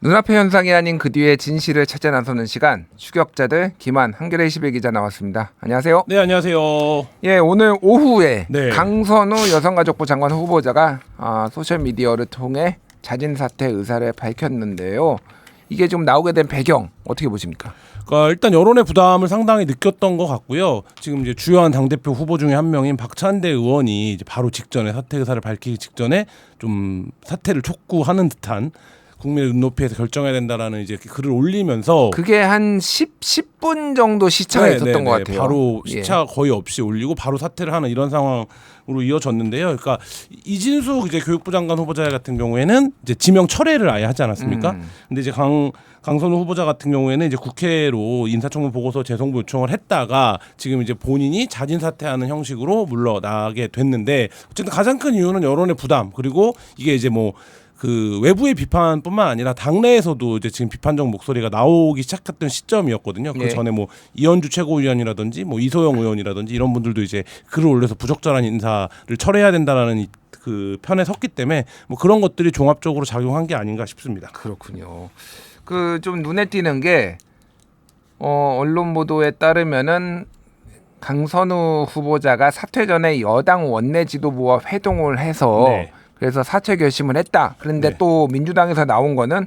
눈앞의 현상이 아닌 그 뒤의 진실을 찾아 나서는 시간 추격자들 김한 한겨레 21 기자 나왔습니다. 안녕하세요. 네 안녕하세요. 예 오늘 오후에 네. 강선우 여성가족부 장관 후보자가 아, 소셜 미디어를 통해 자진 사퇴 의사를 밝혔는데요. 이게 좀 나오게 된 배경 어떻게 보십니까? 그러니까 일단 여론의 부담을 상당히 느꼈던 것 같고요. 지금 이제 주요한 당 대표 후보 중에 한 명인 박찬대 의원이 이제 바로 직전에 사퇴 의사를 밝히기 직전에 좀 사퇴를 촉구하는 듯한 국민의 눈높이에서 결정해야 된다라는 이제 글을 올리면서 그게 한 10, 10분 정도 시차가 네, 있었던 네, 것 네. 같아요. 바로 예. 시차 거의 없이 올리고 바로 사퇴를 하는 이런 상황으로 이어졌는데요. 그러니까 이진숙 이제 교육부 장관 후보자 같은 경우에는 이제 지명 철회를 아예 하지 않았습니까? 음. 근데 이제 강 강선우 후보자 같은 경우에는 이제 국회로 인사청문 보고서 재송부 요청을 했다가 지금 이제 본인이 자진 사퇴하는 형식으로 물러나게 됐는데 어쨌든 가장 큰 이유는 여론의 부담 그리고 이게 이제 뭐 그 외부의 비판뿐만 아니라 당내에서도 이제 지금 비판적 목소리가 나오기 시작했던 시점이었거든요. 그 예. 전에 뭐 이현주 최고위원이라든지 뭐 이소영 의원이라든지 이런 분들도 이제 글을 올려서 부적절한 인사를 철회해야 된다라는 이- 그 편에 섰기 때문에 뭐 그런 것들이 종합적으로 작용한 게 아닌가 싶습니다. 그렇군요. 그 좀 눈에 띄는 게 어, 언론 보도에 따르면은 강선우 후보자가 사퇴 전에 여당 원내 지도부와 회동을 해서 네. 그래서 사퇴 결심을 했다. 그런데 네. 또 민주당에서 나온 거는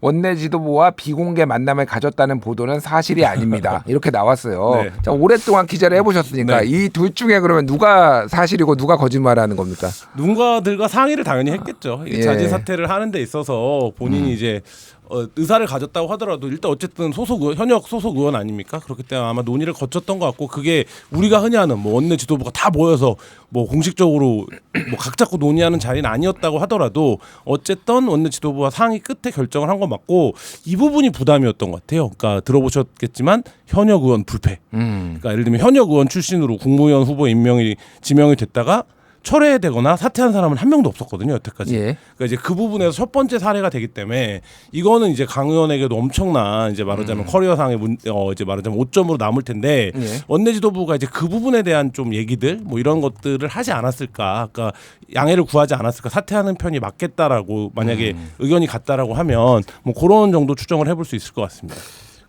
원내 지도부와 비공개 만남을 가졌다는 보도는 사실이 아닙니다. 이렇게 나왔어요. 네. 자, 오랫동안 기자를 해보셨으니까 네. 이둘 중에 그러면 누가 사실이고 누가 거짓말하는 겁니까? 누군가들과 상의를 당연히 했겠죠. 예. 음. 자진 사퇴를 하는 데 있어서 본인이 이제 어, 의사를 가졌다고 하더라도 일단 어쨌든 소속 의원, 현역 소속 의원 아닙니까? 그렇기 때문에 아마 논의를 거쳤던 것 같고 그게 우리가 흔히 하는 뭐 원내 지도부가 다 모여서 뭐 공식적으로 뭐 각 잡고 논의하는 자리는 아니었다고 하더라도 어쨌든 원내 지도부와 상의 끝에 결정을 한 건 맞고 이 부분이 부담이었던 것 같아요. 그러니까 들어보셨겠지만 현역 의원 불패. 음. 그러니까 예를 들면 현역 의원 출신으로 국무위원 후보 임명이 지명이 됐다가 철회되거나 사퇴한 사람은 한 명도 없었거든요 여태까지. 예. 그러니까 이제 그 부분에서 첫 번째 사례가 되기 때문에 이거는 이제 강 의원에게도 엄청난 이제 말하자면 커리어상의 문, 어 이제 말하자면 오점으로 남을 텐데 음. 예. 원내 지도부가 이제 그 부분에 대한 좀 얘기들 뭐 이런 것들을 하지 않았을까, 그러니까 양해를 구하지 않았을까, 사퇴하는 편이 맞겠다라고 만약에 음. 의견이 같다라고 하면 뭐 그런 정도 추정을 해볼 수 있을 것 같습니다.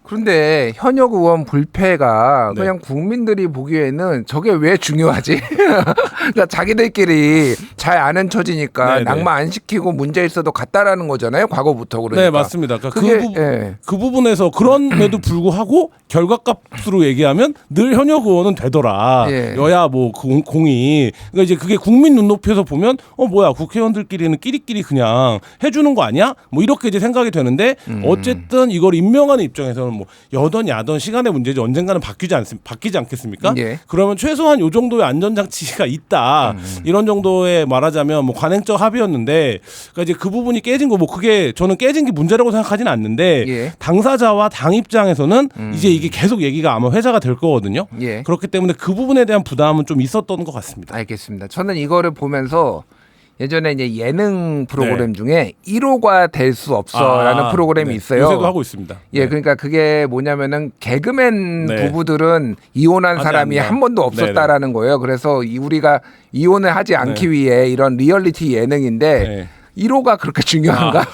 그런데 현역 의원 불패가 네. 그냥 국민들이 보기에는 저게 왜 중요하지? 그러니까 자기들끼리 잘 아는 처지니까 네, 네. 낙마 안 시키고 문제 있어도 갔다라는 거잖아요. 과거부터 그러니까. 네 맞습니다. 그러니까 그게 그, 부, 예. 그 부분에서 그런에도 불구하고 결과값으로 얘기하면 늘 현역 의원은 되더라. 예. 여야 뭐 공, 공이 그러니까 이제 그게 국민 눈높이에서 보면 어 뭐야 국회의원들끼리는 끼리끼리 그냥 해주는 거 아니야? 뭐 이렇게 이제 생각이 되는데 음. 어쨌든 이걸 임명하는 입장에서는 뭐 여던 야던 시간의 문제지 언젠가는 바뀌지 않 바뀌지 않겠습니까? 예. 그러면 최소한 요 정도의 안전 장치가 있다. 음. 이런 정도의 말하자면 뭐 관행적 합의였는데 그러니까 이제 그 부분이 깨진 거 뭐 그게 저는 깨진 게 문제라고 생각하지는 않는데 예. 당사자와 당 입장에서는 음. 이제 이게 계속 얘기가 아마 회자가 될 거거든요. 예. 그렇기 때문에 그 부분에 대한 부담은 좀 있었던 것 같습니다. 알겠습니다. 저는 이거를 보면서 예전에 이제 예능 프로그램 네. 중에 1호가 될 수 없어라는 아, 프로그램이 네. 있어요. 요새도 하고 있습니다. 예, 네. 그러니까 그게 뭐냐면은 개그맨 네. 부부들은 이혼한 하지 사람이. 한 번도 없었다라는 거예요. 그래서 이 우리가 이혼을 하지 않기 위해 이런 리얼리티 예능인데 네. 1호가 그렇게 중요한가?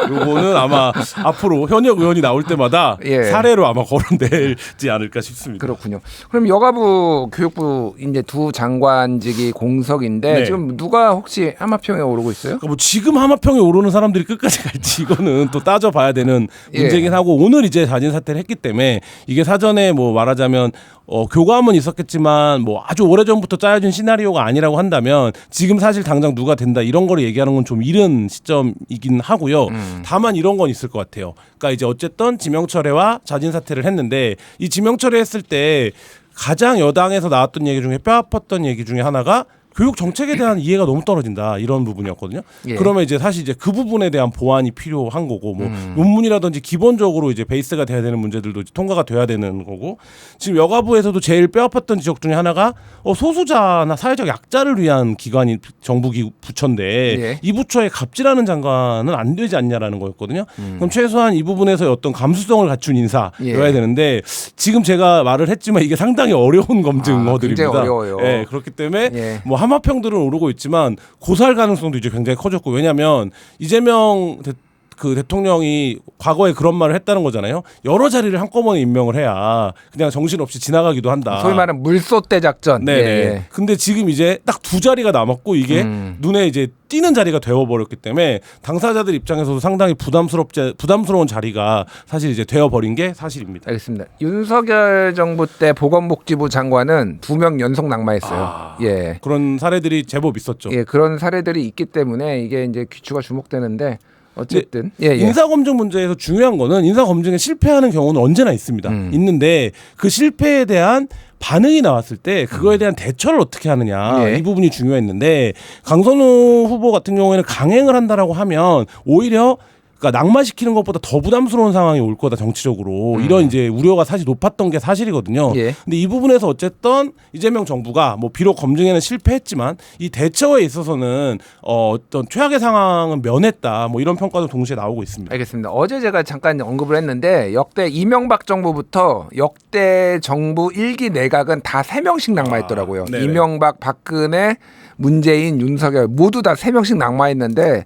요거는 아마 앞으로 현역 의원이 나올 때마다 예. 사례로 아마 거론될지 않을까 싶습니다. 그렇군요. 그럼 여가부 교육부 이제 두 장관직이 공석인데 네. 지금 누가 혹시 하마평에 오르고 있어요? 그러니까 뭐 지금 하마평에 오르는 사람들이 끝까지 갈지 이거는 또 따져봐야 되는 예. 문제긴 하고 오늘 이제 자진 사퇴를 했기 때문에 이게 사전에 뭐 말하자면 어, 교감은 있었겠지만 뭐 아주 오래 전부터 짜여진 시나리오가 아니라고 한다면 지금 사실 당장 누가 된다 이런 거를 얘기하는 건 좀 이른 시점이긴 하고요. 다만 이런 건 있을 것 같아요. 그러니까 이제 어쨌든 지명철회와 자진 사퇴를 했는데 이 지명철회 했을 때 가장 여당에서 나왔던 얘기 중에 뼈 아팠던 얘기 중에 하나가 교육 정책에 대한 이해가 너무 떨어진다 이런 부분이었거든요. 예. 그러면 이제 사실 이제 그 부분에 대한 보완이 필요한 거고 뭐 음. 논문이라든지 기본적으로 이제 베이스가 돼야 되는 문제들도 통과가 돼야 되는 거고 지금 여가부에서도 제일 뼈아팠던 지적 중에 하나가 어, 소수자나 사회적 약자를 위한 기관이 정부 기 부처인데 예. 이 부처에 갑질하는 장관은 안 되지 않냐라는 거였거든요. 음. 그럼 최소한 이 부분에서 어떤 감수성을 갖춘 인사여야 예. 되는데 지금 제가 말을 했지만 이게 상당히 어려운 검증어들입니다. 굉장히 어려워요. 예, 그렇기 때문에 예. 뭐 하마평들은 오르고 있지만 고사할 가능성도 이제 굉장히 커졌고 왜냐하면 이재명 대- 그 대통령이 과거에 그런 말을 했다는 거잖아요. 여러 자리를 한꺼번에 임명을 해야 그냥 정신없이 지나가기도 한다. 소위 말하는 물소대 작전. 네네. 예, 예. 근데 지금 이제 딱 두 자리가 남았고 이게 음. 눈에 이제 띄는 자리가 되어버렸기 때문에 당사자들 입장에서도 상당히 부담스럽지 부담스러운 자리가 사실 이제 되어버린 게 사실입니다. 알겠습니다. 윤석열 정부 때 보건복지부 장관은 두 명 연속 낙마했어요. 아. 예. 그런 사례들이 제법 있었죠. 예, 그런 사례들이 있기 때문에 이게 이제 귀추가 주목되는데 어쨌든 예, 예. 인사 검증 문제에서 중요한 거는 인사 검증에 실패하는 경우는 언제나 있습니다. 음. 있는데 그 실패에 대한 반응이 나왔을 때 그거에 대한 대처를 어떻게 하느냐 음. 예. 이 부분이 중요했는데 강선우 후보 같은 경우에는 강행을 한다라고 하면 오히려 그러니까 낙마시키는 것보다 더 부담스러운 상황이 올 거다 정치적으로 이런 이제 우려가 사실 높았던 게 사실이거든요. 음. 예. 근데 이 부분에서 어쨌든 이재명 정부가 뭐 비록 검증에는 실패했지만 이 대처에 있어서는 어, 어떤 최악의 상황은 면했다 뭐 이런 평가도 동시에 나오고 있습니다. 알겠습니다. 어제 제가 잠깐 언급을 했는데 역대 이명박 정부부터 역대 정부 일기 내각은 다 세 명씩 낙마했더라고요. 아. 이명박, 박근혜, 문재인, 윤석열 모두 다 세 명씩 낙마했는데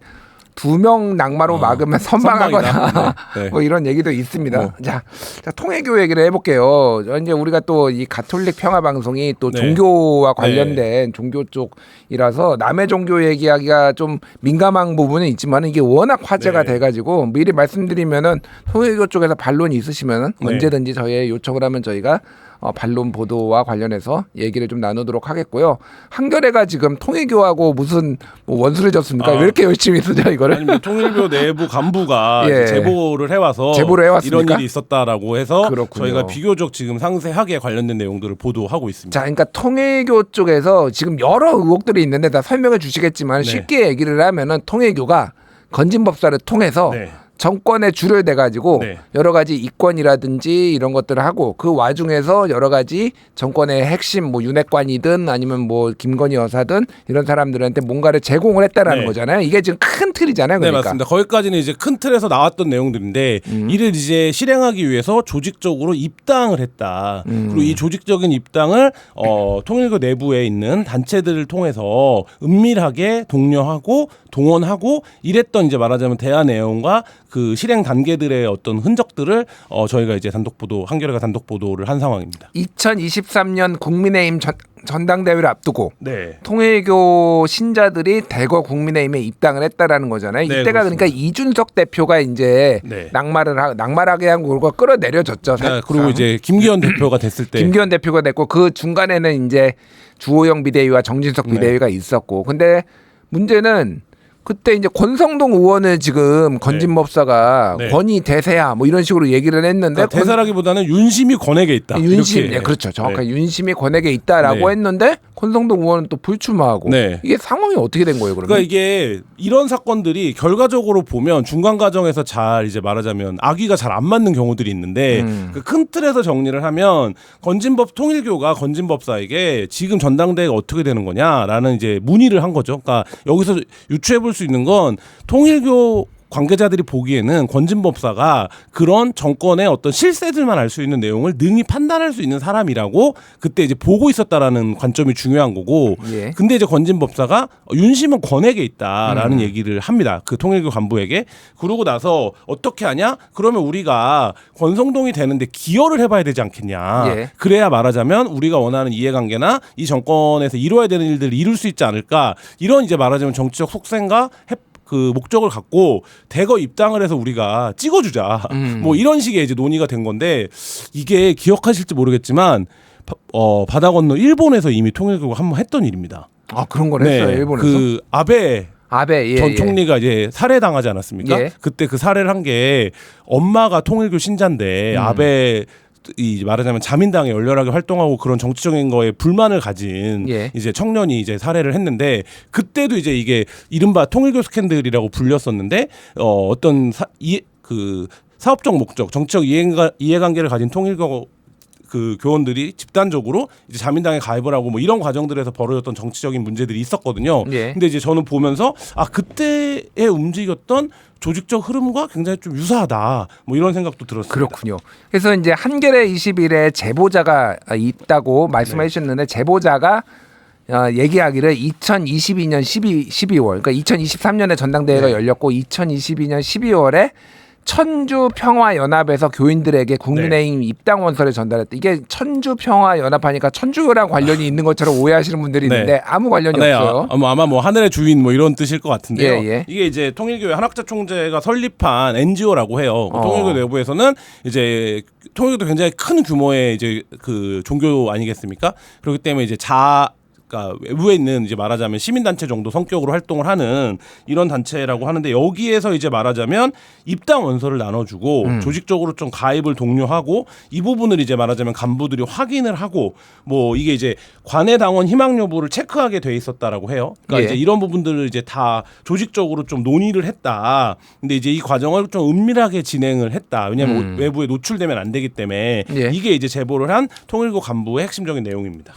두 명 낙마로 어, 막으면 선방하거나. 네, 네. 뭐 이런 얘기도 있습니다. 뭐. 자, 자, 통일교 얘기를 해볼게요. 이제 우리가 또 이 가톨릭 평화 방송이 또 네. 종교와 관련된 종교 쪽이라서 남의 종교 얘기하기가 좀 민감한 부분은 있지만 이게 워낙 화제가 네. 돼가지고 미리 말씀드리면은 통일교 쪽에서 반론이 있으시면은 네. 언제든지 저희에 요청을 하면 저희가 어, 반론 보도와 관련해서 얘기를 좀 나누도록 하겠고요. 한겨레가 지금 통일교하고 무슨 뭐 원수를 졌습니까? 아. 왜 이렇게 열심히 쓰죠 이거를? 아니 뭐 통일교 내부 간부가 예. 이제 제보를 해와서 제보를 해왔습니까? 이런 일이 있었다라고 해서 그렇군요. 저희가 비교적 지금 상세하게 관련된 내용들을 보도하고 있습니다. 자, 그러니까 통일교 쪽에서 지금 여러 의혹들이 있는데 다 설명해 주시겠지만 네. 쉽게 얘기를 하면은 통일교가 건진법사를 통해서 네. 정권에 줄을 대 가지고 네. 여러 가지 이권이라든지 이런 것들을 하고 그 와중에서 여러 가지 정권의 핵심 뭐 윤핵관이든 아니면 뭐 김건희 여사든 이런 사람들한테 뭔가를 제공을 했다라는 네. 거잖아요. 이게 지금 큰 틀이잖아요. 네 그러니까. 음. 맞습니다. 거기까지는 이제 큰 틀에서 나왔던 내용들인데 이를 이제 실행하기 위해서 조직적으로 입당을 했다. 음. 그리고 이 조직적인 입당을 어, 통일교 내부에 있는 단체들을 통해서 은밀하게 독려하고 동원하고 이랬던 이제 말하자면 대화 내용과 그 실행 단계들의 어떤 흔적들을 어, 저희가 이제 단독 보도 한겨레가 단독 보도를 한 상황입니다. 2023년 국민의힘 전, 전당대회를 앞두고 네. 통일교 신자들이 대거 국민의힘에 입당을 했다라는 거잖아요. 네, 이때가 그렇습니다. 그러니까 이준석 대표가 이제 네. 낙마를 하, 낙마하게 한 걸고 끌어내려졌죠. 네. 그리고 이제 김기현 대표가 됐을 때 김기현 대표가 됐고 그 중간에는 이제 주호영 비대위와 정진석 네. 비대위가 있었고 근데 문제는 그때 이제 권성동 의원을 지금 건진 법사가 네. 권위 대세야 뭐 이런 식으로 얘기를 했는데 그러니까 대사라기보다는 윤심이 권에게 있다. 윤심, 이렇게. 네, 그렇죠. 정확하게 네. 윤심이 권에게 있다라고 네. 했는데 권성동 의원은 또 불출마하고 네. 이게 상황이 어떻게 된 거예요, 그러면? 그러니까 이게 이런 사건들이 결과적으로 보면 중간 과정에서 잘 이제 말하자면 아기가 잘 안 맞는 경우들이 있는데 음. 그큰 틀에서 정리를 하면 건진법 통일교가 건진법사에게 지금 전당대회가 어떻게 되는 거냐라는 이제 문의를 한 거죠. 그러니까 여기서 유추해 볼수 있는 건 통일교 관계자들이 보기에는 권진법사가 그런 정권의 어떤 실세들만 알 수 있는 내용을 능히 판단할 수 있는 사람이라고 그때 이제 보고 있었다라는 관점이 중요한 거고 예. 근데 이제 건진법사가 윤심은 권에게 음. 있다라는 얘기를 합니다. 그 통일교 간부에게. 그러고 나서 어떻게 하냐? 그러면 우리가 권성동이 되는데 기여를 해봐야 되지 않겠냐? 예. 그래야 말하자면 우리가 원하는 이해관계나 이 정권에서 이루어야 되는 일들을 이룰 수 있지 않을까? 이런 이제 말하자면 정치적 속셈과 해- 그 목적을 갖고 대거 입당을 해서 우리가 찍어주자. 음. 뭐 이런 식의 이제 논의가 된 건데 이게 기억하실지 모르겠지만 바, 어, 바다 건너 일본에서 이미 통일교가 한번 했던 일입니다. 아 그런 걸 했어요, 일본에서. 그 아베 아베 예, 전 예. 총리가 이제 살해당하지 않았습니까? 예. 그때 그 살해를 한 게 엄마가 통일교 신자인데 음. 아베 이 말하자면 자민당에 열렬하게 활동하고 그런 정치적인 거에 불만을 가진 예. 이제 청년이 이제 살해를 했는데 그때도 이제 이게 이른바 통일교 스캔들이라고 불렸었는데 어 어떤 사, 이, 그 사업적 목적, 정치적 이해가, 이해관계를 가진 통일교 그 교원들이 집단적으로 이제 자민당에 가입을 하고 뭐 이런 과정들에서 벌어졌던 정치적인 문제들이 있었거든요. 예. 근데 이제 저는 보면서 아 그때에 움직였던 조직적 흐름과 굉장히 좀 유사하다. 뭐 이런 생각도 들었습니다. 그렇군요. 그래서 이제 한겨레 21에 제보자가 있다고 말씀해 네. 주셨는데 제보자가 어, 얘기하기를 2022년 12, 12월, 그러니까 2023년에 전당대회가 네. 열렸고 2022년 12월에 천주 평화 연합에서 교인들에게 국민의힘 네. 입당 원서를 전달했다. 이게 천주 평화 연합하니까 천주랑 관련이 있는 것처럼 오해하시는 분들이 네. 있는데 아무 관련이 네, 없어요. 아, 뭐 아마 뭐 하늘의 주인 뭐 이런 뜻일 것 같은데요. 예, 예. 이게 이제 통일교회 한학자 총재가 설립한 NGO라고 해요. 어. 통일교 내부에서는 이제 통일교도 굉장히 큰 규모의 이제 그 종교 아니겠습니까? 그렇기 때문에 이제 자 그러니까 외부에 있는 이제 말하자면 시민단체 정도 성격으로 활동을 하는 이런 단체라고 하는데 여기에서 이제 말하자면 입당 원서를 나눠주고 음. 조직적으로 좀 가입을 독려하고 이 부분을 이제 말하자면 간부들이 확인을 하고 뭐 이게 이제 관내 당원 희망 여부를 체크하게 돼 있었다라고 해요. 그러니까 예. 이제 이런 부분들을 이제 다 조직적으로 좀 논의를 했다. 근데 이제 이 과정을 좀 은밀하게 진행을 했다. 왜냐하면 음. 외부에 노출되면 안 되기 때문에 예. 이게 이제 제보를 한 통일교 간부의 핵심적인 내용입니다.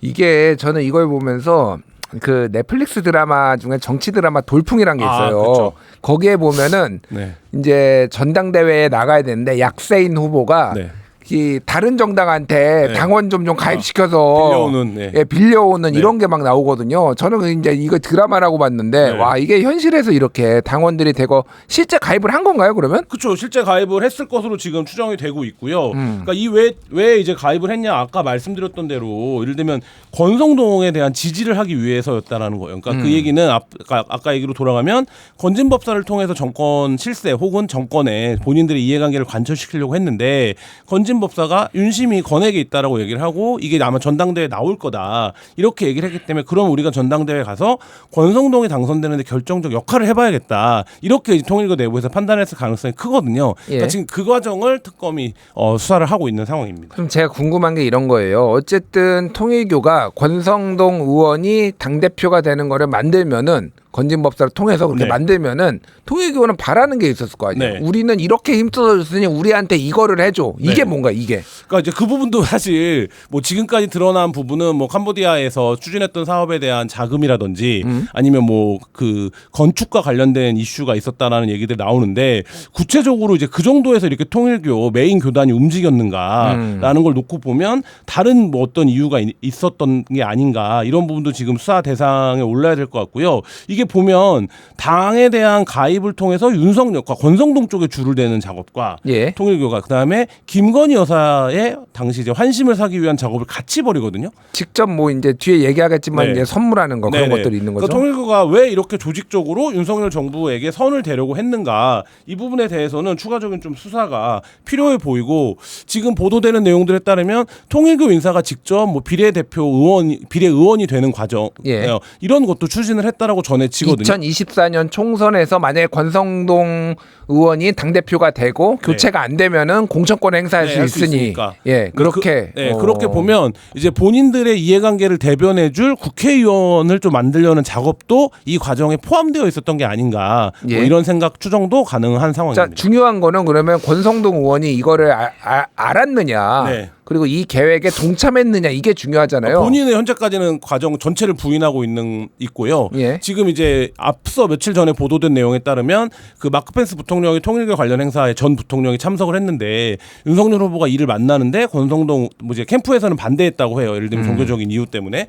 이게 저는 이걸 보면서 그 넷플릭스 드라마 중에 정치 드라마 돌풍이란 게 아, 있어요. 그쵸. 거기에 보면은 네. 이제 전당대회에 나가야 되는데 약세인 후보가 네. 이 다른 정당한테 네. 당원 좀 좀 가입시켜서 빌려오는, 네. 예, 빌려오는 네. 이런 게 막 나오거든요. 저는 이제 이거 드라마라고 봤는데 네. 와 이게 현실에서 이렇게 당원들이 되고 실제 가입을 한 건가요? 그러면? 그렇죠. 실제 가입을 했을 것으로 지금 추정이 되고 있고요. 음. 그러니까 이왜왜 이제 가입을 했냐 아까 말씀드렸던 대로 예를 들면 권성동에 대한 지지를 하기 위해서였다라는 거예요. 그러니까 음. 그 얘기는 아까 아까 얘기로 돌아가면 건진법사를 통해서 정권 실세 혹은 정권에 본인들의 이해관계를 관철시키려고 했는데 건진 법사가 윤심이 권액에 있다라고 얘기를 하고 이게 아마 전당대회 나올 거다 이렇게 얘기를 했기 때문에 그럼 우리가 전당대회 가서 권성동이 당선되는데 결정적 역할을 해봐야겠다 이렇게 통일교 내부에서 판단했을 가능성이 크거든요. 그러니까 예. 지금 그 과정을 특검이 어, 수사를 하고 있는 상황입니다. 그럼 제가 궁금한 게 이런 거예요. 어쨌든 통일교가 권성동 의원이 당 대표가 되는 거를 만들면은 건진법사를 통해서 그렇게 네. 만들면은 통일교는 바라는 게 있었을 거 아니에요. 네. 우리는 이렇게 힘써줬으니 우리한테 이거를 해줘. 이게 네. 뭔가 이게. 그러니까 이제 그 부분도 사실 뭐 지금까지 드러난 부분은 뭐 캄보디아에서 추진했던 사업에 대한 자금이라든지 음. 아니면 뭐 그 건축과 관련된 이슈가 있었다라는 얘기들 나오는데 구체적으로 이제 그 정도에서 이렇게 통일교 메인 교단이 움직였는가라는 음. 걸 놓고 보면 다른 뭐 어떤 이유가 있- 있었던 게 아닌가 이런 부분도 지금 수사 대상에 올라야 될 것 같고요. 이게 보면 당에 대한 가입을 통해서 윤석열과 권성동 쪽에 줄을 대는 작업과 예. 통일교가 그다음에 김건희 여사의 당시 이제 환심을 사기 위한 작업을 같이 벌이거든요. 직접 뭐 이제 뒤에 얘기하겠지만 네. 이제 선물하는 거 그런 네네. 것들이 있는 그러니까 거죠. 통일교가 왜 이렇게 조직적으로 윤석열 정부에게 선을 대려고 했는가 이 부분에 대해서는 추가적인 좀 수사가 필요해 보이고 지금 보도되는 내용들에 따르면 통일교 인사가 직접 뭐 비례 대표 의원 비례 의원이 되는 과정 예. 어, 이런 것도 추진을 했다라고 전해 지거든요. 2024년 총선에서 만약에 권성동 의원이 당 대표가 되고 교체가 안 되면은 공천권 행사할 네, 수 할수 있으니 있으니까. 예 그렇게 그, 네, 어. 그렇게 보면 이제 본인들의 이해관계를 대변해줄 국회의원을 좀 만들려는 작업도 이 과정에 포함되어 있었던 게 아닌가 뭐 예. 이런 생각 추정도 가능한 상황입니다. 자 중요한 거는 그러면 권성동 의원이 이거를 아, 아, 알았느냐 네. 그리고 이 계획에 동참했느냐 이게 중요하잖아요. 본인은 현재까지는 과정 전체를 부인하고 있는 있고요. 예. 지금 이제 앞서 며칠 전에 보도된 내용에 따르면 그 마크 펜스 부통령이 통일교 관련 행사에 전 부통령이 참석을 했는데 윤석열 후보가 이를 만나는데 권성동 뭐 이제 캠프에서는 반대했다고 해요. 예를 음. 들면 종교적인 이유 때문에.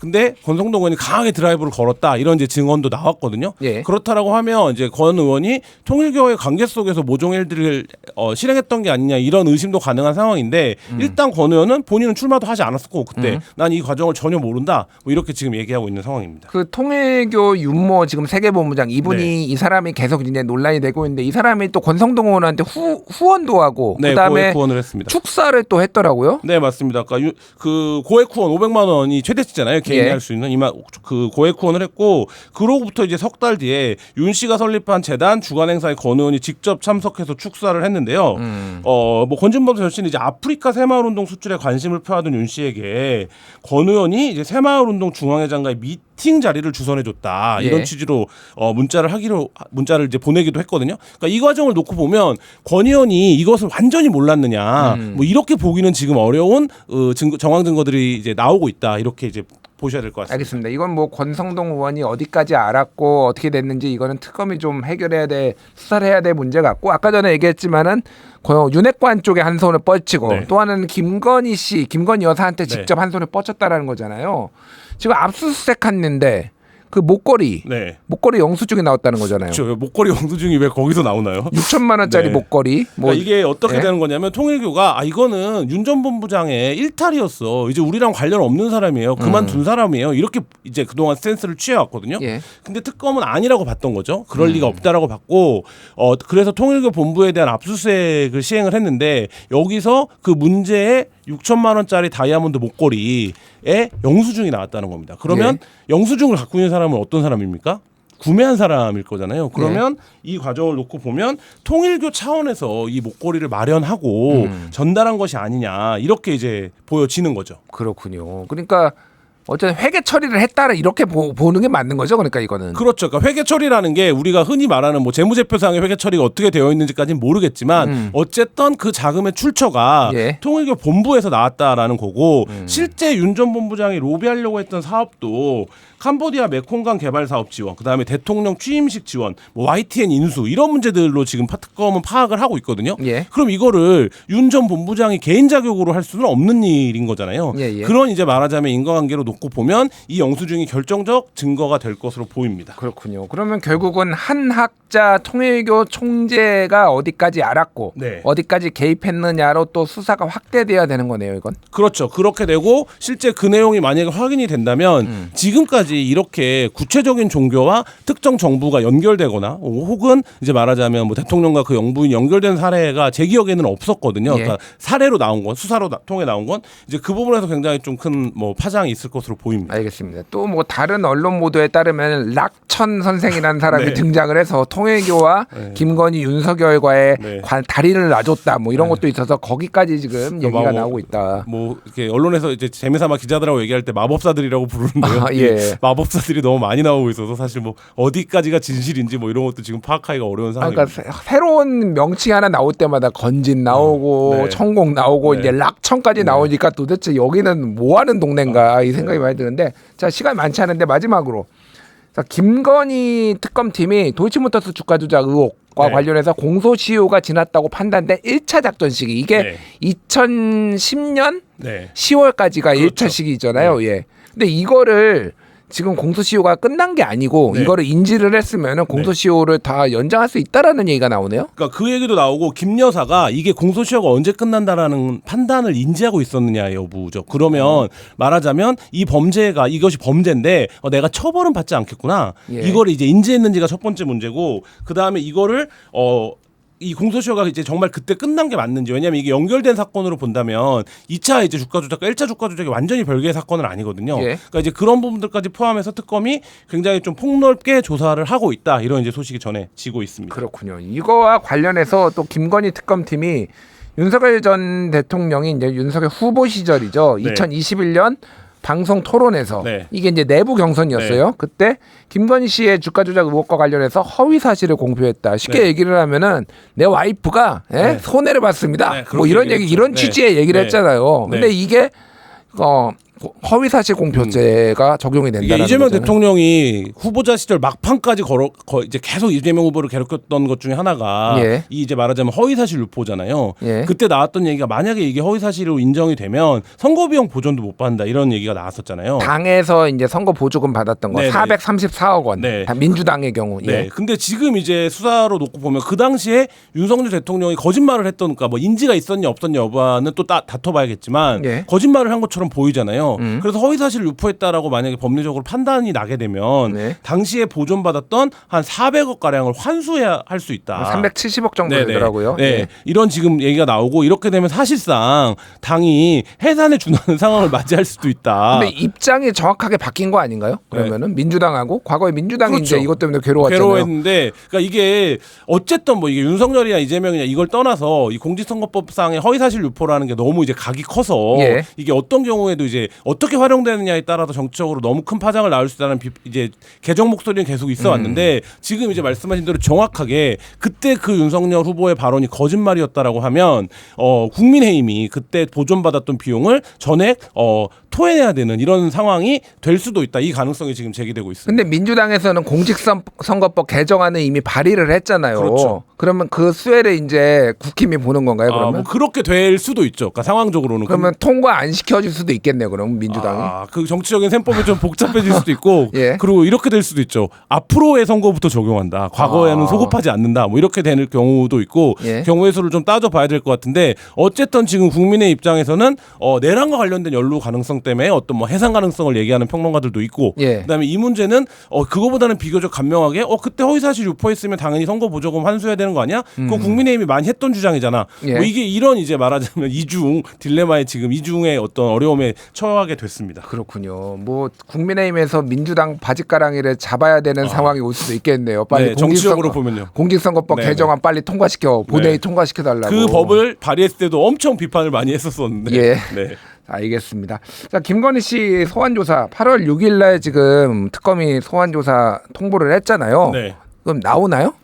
근데 권성동 의원이 강하게 드라이브를 걸었다 이런 이제 증언도 나왔거든요. 예. 그렇다라고 하면 이제 권 의원이 통일교의 관계 속에서 모종일들을 어, 실행했던 게 아니냐 이런 의심도 가능한 상황인데 음. 일단 권 의원은 본인은 출마도 하지 않았었고 그때 난이 과정을 전혀 모른다 뭐 이렇게 지금 얘기하고 있는 상황입니다. 그 통일교 윤모 지금 세계본부장 이분이 네. 이 사람이 계속 이제 논란이 되고 있는데 이 사람이 또 권성동 의원한테 후, 후원도 하고 네, 그다음에 후원을 했습니다. 축사를 또 했더라고요. 네 맞습니다. 아까 유- 그 고액 후원 500만 원이 최대치잖아요. 개인이 예. 할수 있는 이만 그 고액 후원을 했고 그로부터 이제 석 달 뒤에 윤 씨가 설립한 재단 주관 행사에 권 의원이 직접 참석해서 축사를 했는데요. 음. 어뭐 권진범 전씨는 이제 아프리카 새마을 운동 수출에 관심을 표하던 윤 씨에게 권 의원이 이제 새마을 운동 중앙회장과의 미팅 자리를 주선해 줬다 이런 예. 취지로 어 문자를 하기로 문자를 이제 보내기도 했거든요. 그러니까 이 과정을 놓고 보면 권 의원이 이것을 완전히 몰랐느냐 음. 뭐 이렇게 보기는 지금 어려운 어, 증거, 정황 증거들이 이제 나오고 있다 이렇게 이제 보셔야 될 것 같습니다. 알겠습니다. 이건 뭐 권성동 의원이 어디까지 알았고 어떻게 됐는지 이거는 특검이 좀 해결해야 돼 수사를 해야 될 문제 같고 아까 전에 얘기했지만은 그 윤핵관 쪽에 한 손을 뻗치고 네. 또 하나는 김건희 씨, 김건희 여사한테 네. 직접 한 손을 뻗쳤다라는 거잖아요. 지금 압수수색했는데 그 목걸이 네. 목걸이 영수증이 나왔다는 거잖아요. 그렇죠. 목걸이 영수증이 왜 거기서 나오나요? 6천만 원짜리 네. 목걸이 뭐 그러니까 이게 어떻게 예? 되는 거냐면 통일교가 아 이거는 윤 전 본부장의 일탈이었어. 이제 우리랑 관련 없는 사람이에요. 그만둔 사람이에요. 이렇게 이제 그동안 스탠스를 취해 왔거든요. 음. 예. 근데 특검은 아니라고 봤던 거죠. 그럴 음. 리가 없다라고 봤고 어 그래서 통일교 본부에 대한 압수수색을 시행을 했는데 여기서 그 문제의 6천만 원짜리 다이아몬드 목걸이에 영수증이 나왔다는 겁니다. 그러면 예. 영수증을 갖고 있는 사람은 어떤 사람입니까? 구매한 사람일 거잖아요. 그러면 예. 이 과정을 놓고 보면 통일교 차원에서 이 목걸이를 마련하고 음. 전달한 것이 아니냐 이렇게 이제 보여지는 거죠. 그렇군요. 그러니까 어쨌든 회계 처리를 했다라 이렇게 보, 보는 게 맞는 거죠. 그러니까 이거는 그렇죠. 그러니까 회계 처리라는 게 우리가 흔히 말하는 뭐 재무제표상의 회계 처리가 어떻게 되어 있는지까지는 모르겠지만 음. 어쨌든 그 자금의 출처가 예. 음. 통일교 본부에서 나왔다라는 거고 실제 윤 전 본부장이 로비하려고 했던 사업도 캄보디아 메콩강 개발 사업 지원, 그다음에 대통령 취임식 지원, 뭐 YTN 인수 이런 문제들로 지금 파특검은 파악을 하고 있거든요. 예. 그럼 이거를 윤 전 본부장이 개인 자격으로 할 수는 없는 일인 거잖아요. 예, 예. 그런 이제 말하자면 인과관계로 놓고 보면 이 영수증이 결정적 증거가 될 것으로 보입니다. 그렇군요. 그러면 결국은 한 학자 통일교 총재가 어디까지 알았고 네. 어디까지 개입했느냐로 또 수사가 확대돼야 되는 거네요. 이건 그렇죠. 그렇게 되고 실제 그 내용이 만약에 확인이 된다면 음. 지금까지 이렇게 구체적인 종교와 특정 정부가 연결되거나 혹은 이제 말하자면 뭐 대통령과 그 영부인 연결된 사례가 제 기억에는 없었거든요. 예. 그러니까 사례로 나온 건 수사로 나- 통해 나온 건 이제 그 부분에서 굉장히 좀 큰 뭐 파장이 있을 것 으로 보입니다. 알겠습니다. 또 뭐 다른 언론 보도에 따르면 락천 선생이라는 사람이 네. 등장을 해서 통일교와 네. 김건희 윤석열과의 네. 관- 다리를 놔줬다 뭐 이런 것도 있어서 거기까지 지금 얘기가 뭐- 나오고 있다. 뭐 이렇게 언론에서 이제 재미삼아 기자들하고 얘기할 때 마법사들이라고 부르는데요. 아, 예. 이 마법사들이 너무 많이 나오고 있어서 사실 뭐 어디까지가 진실인지 뭐 이런 것도 지금 파악하기가 어려운 아, 상황입니다. 그러니까 새- 새로운 명칭 하나 나올 때마다 건진 나오고 네. 천공 나오고 네. 이제 락천까지 나오니까 도대체 여기는 뭐 하는 동네인가 이 생각 이 많이 드는데 자 시간 많지 않은데 마지막으로 자, 김건희 특검팀이 도이치모터스 주가 조작 의혹과 네. 관련해서 공소시효가 지났다고 판단된 1차 작전 시기 이게 네. 2010년 네. 10월까지가 일 그렇죠. 1차 시기잖아요. 예. 근데 이거를 지금 공소시효가 끝난 게 아니고 네. 이거를 인지를 했으면은 공소시효를 다 연장할 수 있다라는 얘기가 나오네요. 그러니까 그 얘기도 나오고 김 여사가 이게 공소시효가 언제 끝난다라는 판단을 인지하고 있었느냐 여부죠. 그러면 말하자면 이 범죄가 이것이 범죄인데 어, 내가 처벌은 받지 않겠구나. 예. 이거를 이제 인지했는지가 첫 번째 문제고 그 다음에 이거를 어. 이 공소시효가 이제 정말 그때 끝난 게 맞는지 왜냐하면 이게 연결된 사건으로 본다면 2차 이제 주가 조작과 1차 주가 조작이 완전히 별개의 사건은 아니거든요. 예. 그러니까 이제 그런 부분들까지 포함해서 특검이 굉장히 좀 폭넓게 조사를 하고 있다 이런 이제 소식이 전해지고 있습니다. 그렇군요. 이거와 관련해서 또 김건희 특검팀이 윤석열 전 대통령이 이제 윤석열 후보 시절이죠. 네. 2021년 방송 토론에서 네. 이게 이제 내부 경선이었어요. 그때 김건희 씨의 주가 조작 의혹과 관련해서 허위 사실을 공표했다. 쉽게 네. 얘기를 하면은 내 와이프가 예? 네. 손해를 봤습니다. 네, 뭐 이런 얘기. 이런 네. 취지의 얘기를 네. 했잖아요. 네. 근데 이게 어 허위 사실 공표죄가 적용이 이게 된다는 이재명 거잖아요. 대통령이 후보자 시절 막판까지 걸어 거, 이제 계속 이재명 후보를 괴롭혔던 것 중에 하나가 예. 이 이제 말하자면 허위 사실 유포잖아요. 예. 그때 나왔던 얘기가 만약에 이게 허위 사실로 인정이 되면 선거 비용 보전도 못 받는다 이런 얘기가 나왔었잖아요. 당에서 이제 선거 보조금 받았던 거 네, 네. 434억 원. 네. 다 민주당의 경우. 네. 예. 근데 지금 이제 수사로 놓고 보면 그 당시에 윤석열 대통령이 거짓말을 했던 그러니까 뭐 인지가 있었냐 없었냐 여부와는 또 따, 다퉈봐야겠지만 예. 음. 거짓말을 한 것처럼 보이잖아요. 그래서 허위 사실을 유포했다라고 만약에 법리적으로 판단이 나게 되면 네. 당시에 보존받았던 한 400억 가량을 환수해야 할 수 있다. 370억 정도 네네. 되더라고요. 네. 예. 이런 지금 얘기가 나오고 이렇게 되면 사실상 당이 해산에 준하는 상황을 맞이할 수도 있다. 근데 입장이 정확하게 바뀐 거 아닌가요? 그러면은 민주당하고 과거에 민주당이 그렇죠. 이제 이것 때문에 괴로웠잖아요. 괴로워했는데 그러니까 이게 어쨌든 뭐 이게 윤석열이나 이재명이냐 이걸 떠나서 이 공직선거법상의 허위사실 유포라는 게 너무 이제 각이 커서 예. 이게 어떤 경우에도 이제 어떻게 활용되느냐에 따라서 정치적으로 너무 큰 파장을 낳을 수 있다는 비- 이제 개정 목소리는 계속 있어 왔는데 음. 지금 이제 말씀하신 대로 정확하게 그때 그 윤석열 후보의 발언이 거짓말이었다라고 하면 어 국민의힘이 그때 보존받았던 비용을 전액 어 토해내야 되는 이런 상황이 될 수도 있다. 이 가능성이 지금 제기되고 있습니다. 근데 민주당에서는 공직선거법 개정안을 이미 발의를 했잖아요. 그렇죠. 러면 그 수혜를 이제 국힘이 보는 건가요? 아, 그러면? 뭐 그렇게 될 수도 있죠. 그러니까 상황적으로는 그러면 통과 안 시켜줄 수도 있겠네요. 그럼 민주당이. 아, 그 정치적인 셈법이 좀 복잡해질 수도 있고 예. 그리고 이렇게 될 수도 있죠. 앞으로의 선거부터 적용한다. 과거에는 아. 소급하지 않는다. 뭐 이렇게 되는 경우도 있고 예. 경우의 수를 좀 따져봐야 될 것 같은데 어쨌든 지금 국민의 입장에서는 어, 내란과 관련된 연루 가능성 때문에 어떤 뭐 해상 가능성을 얘기하는 평론가들도 있고 예. 그다음에 이 문제는 어 그거보다는 비교적 간명하게 어 그때 허위사실 유포했으면 당연히 선거 보조금 환수해야 되는 거 아니야? 그거 국민의힘이 많이 했던 주장이잖아. 음. 예. 뭐 이게 이런 이제 말하자면 이중 딜레마에 지금 이중의 어떤 어려움에 처하게 됐습니다. 그렇군요. 뭐 국민의힘에서 민주당 바짓가랑이를 잡아야 되는 상황이 올 수도 있겠네요. 빨리 네, 정치적으로 보면요. 공직선거법 네, 개정안 빨리 통과시켜 본회의 네. 통과시켜 달라고. 그 법을 발의했을 때도 엄청 비판을 많이 했었었는데. 예. 네. 알겠습니다. 자 김건희 씨 소환 조사 8월 6일날 지금 특검이 소환 조사 통보를 했잖아요. 네. 그럼 나오나요?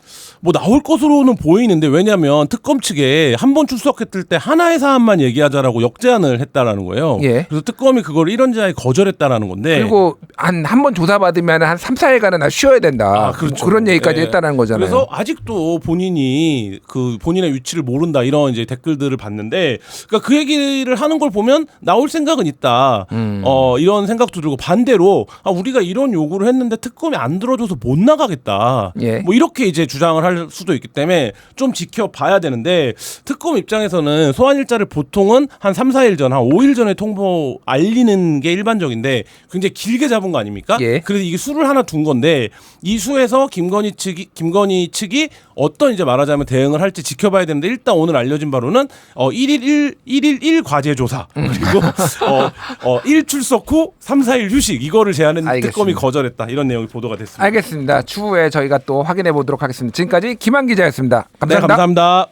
뭐 나올 것으로는 보이는데 왜냐하면 특검 측에 한 번 출석했을 때 하나의 사안만 얘기하자라고 역제안을 했다라는 거예요. 예. 그래서 특검이 그걸 이런지하에 거절했다라는 건데. 그리고 한 한 번 조사 받으면 한 3, 4일간은 나 쉬어야 된다. 아, 그렇죠. 그런 얘기까지 예. 했다는 거잖아요. 그래서 아직도 본인이 그 본인의 위치를 모른다 이런 이제 댓글들을 봤는데 그러니까 그 얘기를 하는 걸 보면 나올 생각은 있다. 음. 어 이런 생각도 들고 반대로 아 우리가 이런 요구를 했는데 특검이 안 들어줘서 못 나가겠다. 예. 뭐 이렇게 이제 주장을 할 수도 있기 때문에 좀 지켜봐야 되는데 특검 입장에서는 소환 일자를 보통은 한 3, 4일 전, 한 5일 전에 통보 알리는 게 일반적인데 굉장히 길게 잡은 거 아닙니까? 예. 그래서 이게 수를 하나 둔 건데 이 수에서 김건희 측이 김건희 측이 어떤 이제 말하자면 대응을 할지 지켜봐야 되는데 일단 오늘 알려진 바로는 어 1일 1 1일 1 과제 조사 음. 그리고 어 어 1출석 후 3, 4일 휴식 이거를 알겠습니다. 특검이 거절했다. 이런 내용이 보도가 됐습니다. 알겠습니다. 추후에 저희가 또 확인해 보도록 하겠습니다. 지금까지 김한 기자였습니다. 네, 감사합니다. 감사합니다.